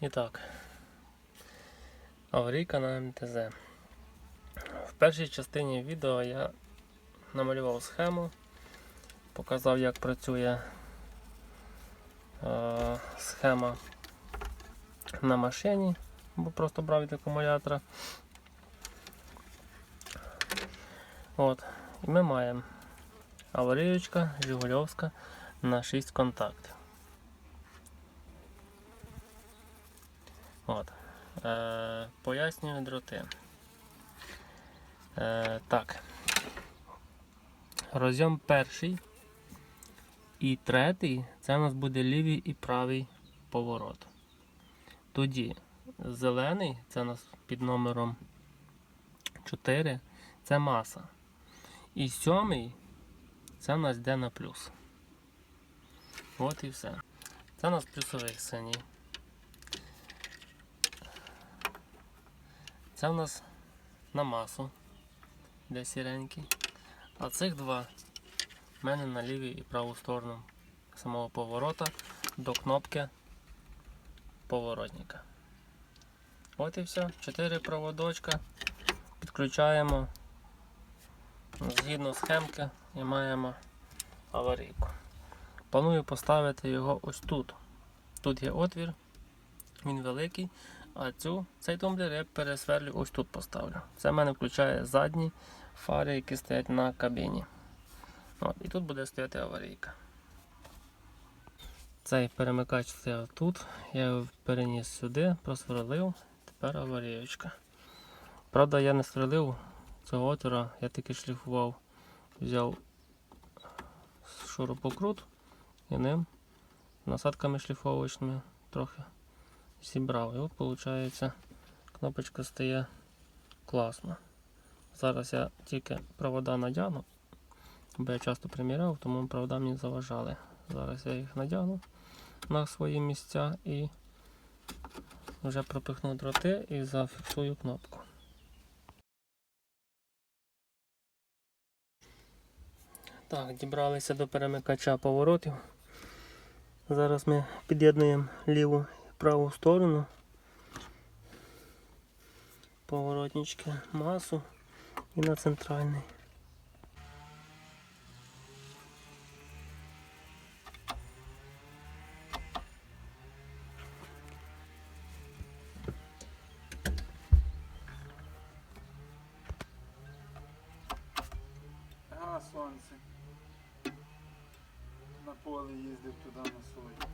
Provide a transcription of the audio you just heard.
І так. Аварійка на МТЗ. В першій частині відео я намалював схему, показав, як працює е, схема на машині, бо просто брав від акумулятора. От. І ми маємо аварійочка Жигульовська на 6 контактів. От. Е, пояснюю дроти. Е, так. Розйом перший і третій це у нас буде лівий і правий поворот. Тоді зелений, це у нас під номером 4, це маса. І сьомий це у нас йде на плюс. От і все. Це у нас плюсовий синій. Це в нас на масу, де сіренький. А цих два в мене на лівій і праву сторону самого поворота до кнопки поворотника. От і все. Чотири проводочка. Підключаємо згідно схемки і маємо аварійку. Планую поставити його ось тут. Тут є отвір, він великий. А цю, цей тумблер я пересверлю ось тут поставлю. Це в мене включає задні фари, які стоять на кабіні. От, і тут буде стояти аварійка. Цей перемикач стояв тут, я його переніс сюди, просверлив, тепер аварійочка. Правда, я не сверлив цього отвора, я тільки шліфував, взяв шурупокрут і ним насадками шліфовочними трохи зібрав. І от виходить, кнопочка стає класно. Зараз я тільки провода надягну, бо я часто приміряв, тому провода мені заважали. Зараз я їх надягну на свої місця і вже пропихну дроти і зафіксую кнопку. Так, дібралися до перемикача поворотів. Зараз ми під'єднуємо ліву праву сторону. Поворотнички масу і на центральний. А, сонце. На поле їздив туди на сою.